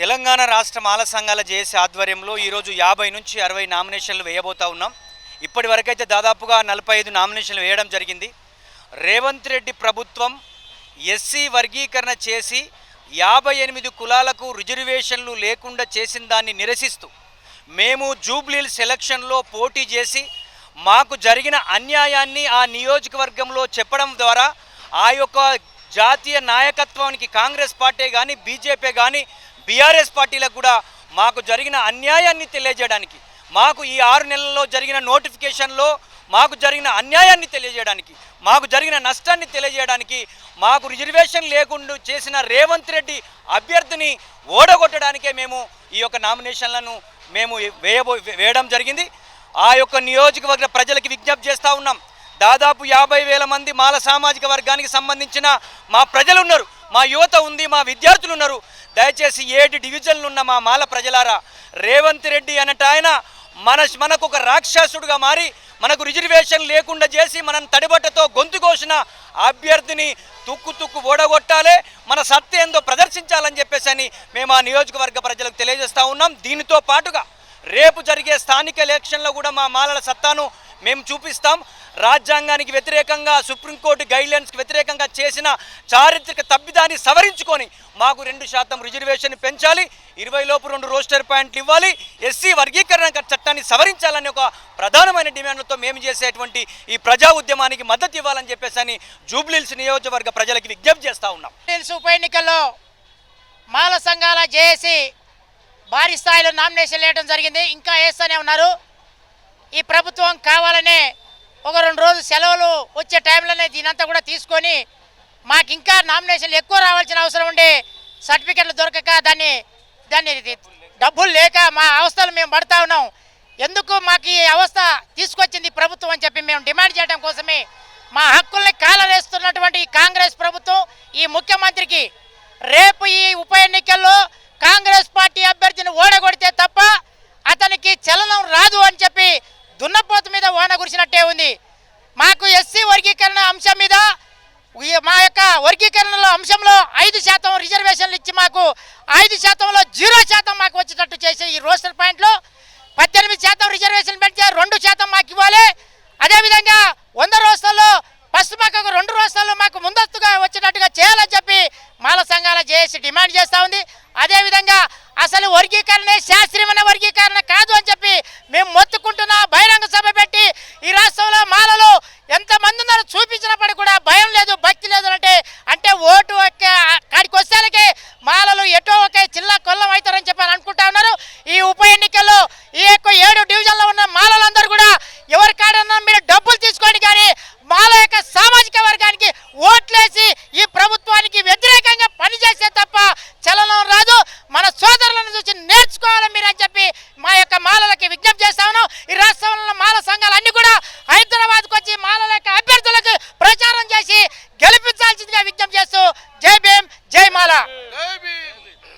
తెలంగాణ రాష్ట్ర మాల సంఘాల జేఏసీ ఆధ్వర్యంలో ఈరోజు యాభై నుంచి అరవై నామినేషన్లు వేయబోతా ఉన్నాం. ఇప్పటి వరకైతే దాదాపుగా నలభై ఐదు నామినేషన్లు వేయడం జరిగింది. రేవంత్ రెడ్డి ప్రభుత్వం ఎస్సీ వర్గీకరణ చేసి యాభై ఎనిమిది కులాలకు రిజర్వేషన్లు లేకుండా చేసిన దాన్ని నిరసిస్తూ మేము జూబ్లీల్ సెలక్షన్లో పోటీ చేసి మాకు జరిగిన అన్యాయాన్ని ఆ నియోజకవర్గంలో చెప్పడం ద్వారా ఆ యొక్క జాతీయ నాయకత్వానికి కాంగ్రెస్ పార్టీ కానీ బీజేపీ కానీ బీఆర్ఎస్ పార్టీలకు కూడా మాకు జరిగిన అన్యాయాన్ని తెలియజేయడానికి మాకు ఈ ఆరు నెలల్లో జరిగిన నోటిఫికేషన్లో మాకు జరిగిన అన్యాయాన్ని తెలియజేయడానికి మాకు జరిగిన నష్టాన్ని తెలియజేయడానికి మాకు రిజర్వేషన్ లేకుండా చేసిన రేవంత్ రెడ్డి అభ్యర్థిని ఓడగొట్టడానికే మేము ఈ యొక్క నామినేషన్లను మేము వేయబో వేయడం జరిగింది. ఆ యొక్క నియోజకవర్గ ప్రజలకి విజ్ఞప్తి చేస్తూ ఉన్నాం. దాదాపు యాభై వేల మంది మాల సామాజిక వర్గానికి సంబంధించిన మా ప్రజలు ఉన్నారు మా యువత ఉంది మా విద్యార్థులు ఉన్నారు. దయచేసి ఏడు డివిజన్లు ఉన్న మా మాల ప్రజలారా రేవంత్ రెడ్డి అనట ఆయన మన మనకు ఒక రాక్షసుడుగా మారి మనకు రిజర్వేషన్ లేకుండా చేసి మనం తడిబట్టతో గొంతు కోసిన అభ్యర్థిని తుక్కు తుక్కు ఓడగొట్టాలి మన సత్త ఏందో ప్రదర్శించాలని చెప్పేసి అని మేము ఆ నియోజకవర్గ ప్రజలకు తెలియజేస్తూ ఉన్నాం. దీనితో పాటుగా రేపు జరిగే స్థానిక ఎలక్షన్లో కూడా మా మాలల సత్తాను మేము చూపిస్తాం. రాజ్యాంగానికి వ్యతిరేకంగా సుప్రీంకోర్టు గైడ్లైన్స్కి వ్యతిరేకంగా చేసిన చారిత్రక తప్పిదాన్ని సవరించుకొని మాకు రెండు శాతం రిజర్వేషన్ పెంచాలి ఇరవై లోపు రెండు రోస్టర్ పాయింట్లు ఇవ్వాలి ఎస్సీ వర్గీకరణ చట్టాన్ని సవరించాలని ఒక ప్రధానమైన డిమాండ్లతో మేము చేసేటువంటి ఈ ప్రజా ఉద్యమానికి మద్దతు ఇవ్వాలని చెప్పేసి అని జూబ్లీల్స్ నియోజకవర్గ ప్రజలకు విజ్ఞప్తి చేస్తూ ఉన్నాం. తెలుసు ఉప ఎన్నికల్లో మాల సంఘాల జేఏసీ భారీ స్థాయిలో నామినేషన్ వేయడం జరిగింది. ఇంకా వేస్తూనే ఉన్నారు. ఈ ప్రభుత్వం కావాలనే ఒక రెండు రోజులు సెలవులు వచ్చే టైంలోనే దీనంతా కూడా తీసుకొని మాకు ఇంకా నామినేషన్లు ఎక్కువ రావాల్సిన అవసరం ఉండి సర్టిఫికెట్లు దొరకక దాన్ని దాన్ని డబ్బులు లేక మా అవస్థలు మేము పడతా ఉన్నాం. ఎందుకు మాకు ఈ అవస్థ తీసుకొచ్చింది ప్రభుత్వం అని చెప్పి మేము డిమాండ్ చేయడం కోసమే మా హక్కుల్ని కాలరేస్తున్నటువంటి ఈ కాంగ్రెస్ ప్రభుత్వం ఈ ముఖ్యమంత్రికి రేపు ఈ ఉప ఎన్నికల్లో కాంగ్రెస్ పార్టీ అభ్యర్థిని ఓడగొడితే తప్ప అతనికి చలనం రాదు అని చెప్పి దున్నపోతు మీద ఓన ఉంది. మాకు ఎస్సీ వర్గీకరణ అంశం మీద మా యొక్క వర్గీకరణలో అంశంలో ఐదు శాతం రిజర్వేషన్లు ఇచ్చి మాకు ఐదు శాతంలో జీరో శాతం మాకు వచ్చేటట్టు చేసే ఈ రోస్టర్ పాయింట్లో పద్దెనిమిది శాతం రిజర్వేషన్ పెంచే రెండు శాతం మాకు ఇవ్వాలి. అదేవిధంగా వంద రోజుల్లో పశ్చిమకు రెండు రోజుల్లో మాకు ముందస్తుగా వచ్చేటట్టుగా చేయాలని చెప్పి మాల సంఘాల జేఏసీ డిమాండ్ చేస్తూ ఉంది. అదేవిధంగా అసలు వర్గీకరణ శాస్త్రీయమైన వర్గీకరణ కాదు అని చెప్పి మేము మొత్తుకుంటున్నా బహిరంగ సభ పెట్టి చేసి ఈ ప్రభుత్వానికి వ్యతిరేకంగా పనిచేస్తే తప్ప